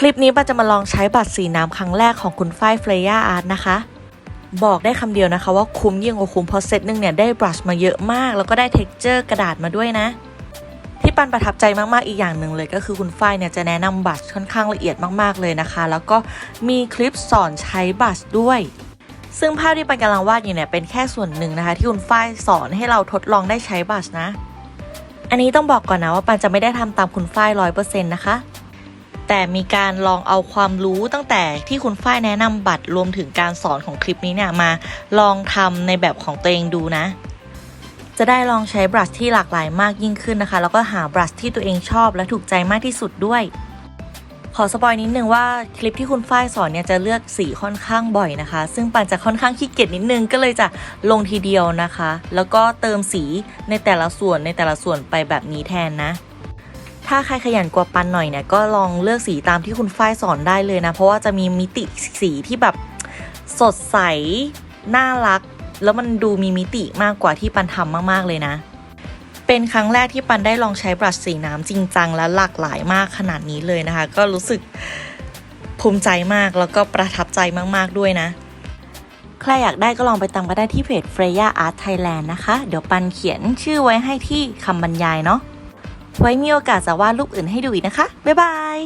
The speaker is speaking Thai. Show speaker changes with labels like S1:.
S1: คลิปนี้ปันจะมาลองใช้บัตรสีน้ำครั้งแรกของคุณฝ้ายเฟรย่าอาร์ตนะคะ บอกได้คำเดียวนะคะว่าคุ้มยิ่งกว่าคุ้มเพราะเซตหนึ่งเนี่ยได้บรัชมาเยอะมาก แล้วก็ได้เท็กเจอร์กระดาษมาด้วยนะ ที่ปันประทับใจมากๆอีกอย่างหนึ่งเลย ก็คือคุณฝ้ายเนี่ยจะแนะนำบัตรค่อนข้างละเอียดมากๆเลยนะคะ แล้วก็มีคลิปสอนใช้บัตรด้วยซึ่งภาพที่ปันกำลังวาดอยู่เนี่ยเป็นแค่ส่วนหนึ่งนะคะ ที่คุณฝ้ายสอนให้เราทดลองได้ใช้บัตรนะ อันนี้ต้องบอกก่อนนะว่าปันจะไม่ได้ทำตามคุณฝ้ายร้อยเปอร์เซ็นต์นะคะ แต่มีการลองเอาความรู้ตั้งแต่ที่คุณฝ้ายแนะนำบัตรรวมถึงการสอนของคลิปนี้เนี่ยมาลองทำในแบบของตัวเองดูนะ จะได้ลองใช้บรัชที่หลากหลายมากยิ่งขึ้นนะคะ แล้วก็หาบรัชที่ตัวเองชอบและถูกใจมากที่สุดด้วย ขอสปอยนิดนึงว่าคลิปที่คุณฝ้ายสอนเนี่ยจะเลือกสีค่อนข้างบ่อยนะคะ ซึ่งปันจะค่อนข้างขี้เกียจนิดนึงก็เลยจะลงทีเดียวนะคะ แล้วก็เติมสีในแต่ละส่วนในแต่ละส่วนไปแบบนี้แทนนะ ถ้าใครขยันกว่าปันหน่อยเนี่ยก็ลองเลือกสีตามที่คุณฝ้ายสอนได้เลยนะ เพราะว่าจะมีมิติสีที่แบบสดใส น่ารัก แล้วมันดูมีมิติมากกว่าที่ปันทำมากๆเลยนะ เป็นครั้งแรกที่ปันได้ลองใช้บรัชสีน้ำจริงจังและหลากหลายมากขนาดนี้เลยนะคะ ก็รู้สึกภูมิใจมากแล้วก็ประทับใจมากๆด้วยนะใครอยากได้ก็ลองไปตามก็ได้ที่เพจ Freya Art Thailand นะคะ เดี๋ยวปันเขียนชื่อไว้ให้ที่คำบรรยายเนาะ ไว้มีโอกาสจะวาดรูปอื่นให้ดูอีกนะคะ บ๊ายบาย